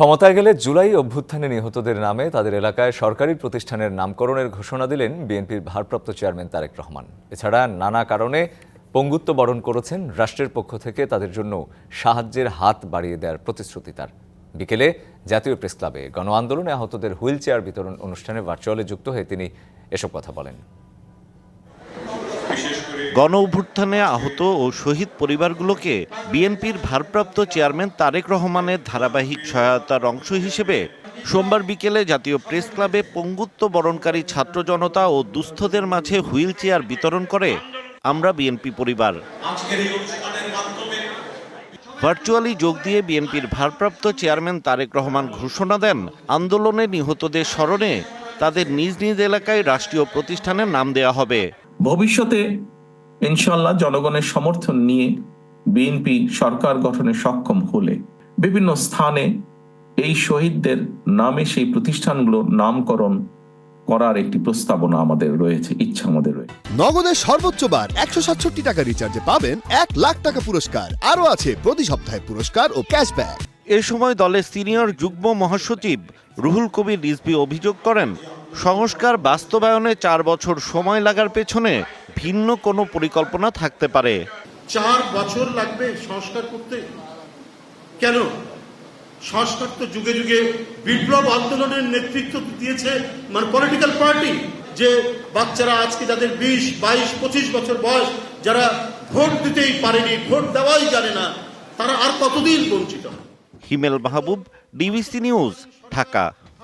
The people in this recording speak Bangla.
ক্ষমতায় গেলে জুলাই অভ্যুত্থানে নিহতদের নামে তাদের এলাকায় সরকারি প্রতিষ্ঠানের নামকরণের ঘোষণা দিলেন বিএনপির ভারপ্রাপ্ত চেয়ারম্যান তারেক রহমান। এছাড়া নানা কারণে পঙ্গুত্ব বরণ করেছেন রাষ্ট্রের পক্ষ থেকে তাদের জন্য সাহায্যের হাত বাড়িয়ে দেওয়ার প্রতিশ্রুতি তার। বিকেলে জাতীয় প্রেস ক্লাবে গণ আন্দোলনে আহতদের হুইল চেয়ার বিতরণ অনুষ্ঠানে ভার্চুয়ালে যুক্ত হয়ে তিনি এসব কথা বলেন। গণ অভ্যুত্থানে আহত ও শহীদ পরিবারগুলোকে বিএনপির ভারপ্রাপ্ত চেয়ারম্যান তারেক রহমানের ধারাবাহিক সহায়তার অংশ হিসেবে সোমবার বিকেলে জাতীয় প্রেস ক্লাবে পঙ্গুত্ব বরণকারী ছাত্র জনতা ও দুস্থদের মাঝে হুইল চেয়ার বিতরণ করে আমরা বিএনপি পরিবার। ভার্চুয়ালি যোগ দিয়ে বিএনপির ভারপ্রাপ্ত চেয়ারম্যান তারেক রহমান ঘোষণা দেন, আন্দোলনে নিহতদের স্মরণে তাদের নিজ নিজ এলাকায় রাষ্ট্রীয় প্রতিষ্ঠানের নাম দেয়া হবে। ভবিষ্যতে ইনশাল্লাহ জনগণের সমর্থন নিয়ে বিএনপি সরকার গঠনে সক্ষম হলে বিভিন্ন স্থানে এই শহীদদের নামে সেই প্রতিষ্ঠানগুলোর নামকরণ করার একটি প্রস্তাবনা আমাদের রয়েছে ইচ্ছা আমাদের রয়েছে। নগদের সর্বোচ্চ বার একশো সাতষট্টি টাকা রিচার্জে পাবেন এক লাখ টাকা পুরস্কার। আরও আছে প্রতি সপ্তাহে পুরস্কার ও ক্যাশব্যাক এ সময় দলের সিনিয়র যুগ্ম মহাসচিব রুহুল কবির রিজভি অভিযোগ করেন সংস্কার বাস্তবায়নে চার বছর সময় লাগার পেছনে ভিন্ন কোনো পরিকল্পনা থাকতে পারে। চার বছর লাগবে সংস্কার করতে। কেন? সংস্কার তো যুগে যুগে বিপ্লব আন্দোলনের নেতৃত্ব দিয়েছে মানে পলিটিক্যাল পার্টি যে বাচ্চারা আজকে যাদের বিশ বাইশ পঁচিশ বছর বয়স যারা ভোট দিতেই পারেনি ভোট দেওয়াই জানে না তারা আর কতদিন বঞ্চিত হিমেল মাহবুব ডিবিসি নিউজ ঢাকা।